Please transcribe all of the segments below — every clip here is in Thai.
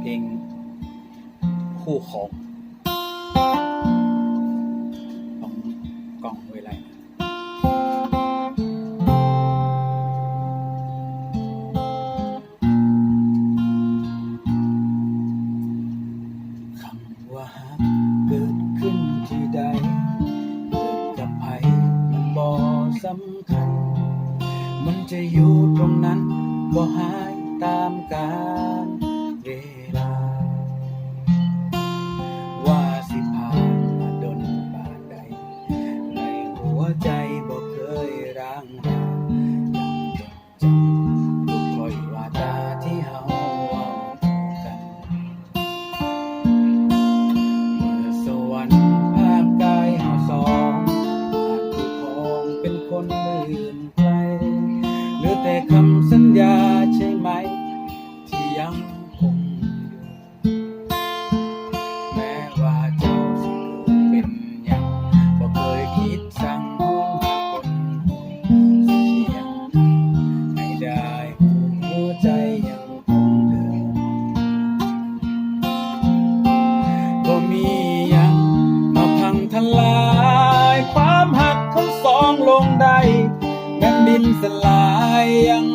เพลงคู่ของของกองเวไลนะคำว่าฮักเกิดขึ้นที่ใด เกิดกับใครมันบ่สำคัญ มันจะอยู่ตรงนั้นบ่หายตามกาล ลา ว่าสิผ่านมาดนบาดใด ในหัวใจบ่เคยร้างรายังจดจำทุกถ้อยวาจาที่เฮาเว้ากัน เมื่อสวรรค์ภาพกายเฮาสองอาจถูกครองเป็นคนอื่นไกลเหลือแต่คำสัญญาใช่ไหม ที่ยัง แม้ว่าเจ้าสิเกิดเป็นหยังบ่เคยคิดสั่งห้องหาคนสิเคียงให้ได้หัวใจยังคงเดิมก็มีหยังมาพังทลาย ความหักทั้งสองลงได้แผ่นดินสลายยัง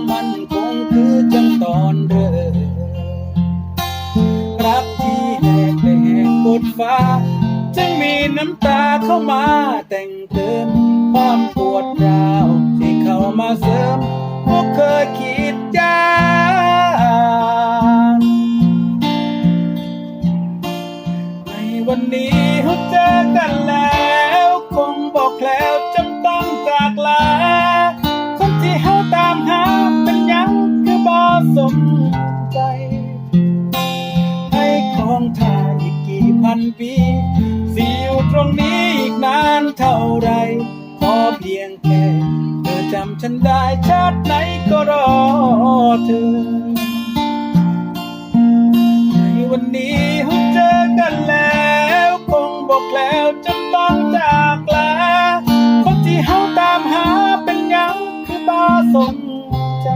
ดฟ้า จึงมีน้ำตาเข้ามาแต่งเติมความปวดร้าวที่เข้ามาเสริมพวกเคยคิดจางในวันนี้เราเจอกันแล้ว นปีสิอยู่ตรงนี้อีกนานเท่าไร ขอเพียงแค่เธอจำฉันได้ชาติไหนก็รอเธอ ในวันนี้เราเจอกันแล้ว คงบอกแล้วจำต้องจากลา คนที่เฮาตามหาเป็นยังคือบาสนใจ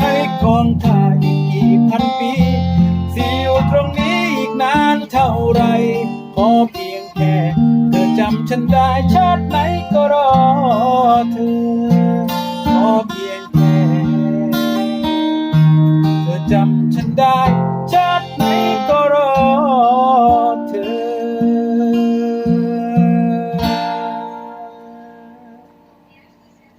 ให้กองถ่ายอีกกี่พันปี นานเท่าไร ขอเพียงแค่ เธอจำฉันได้ชาติไหนก็รอ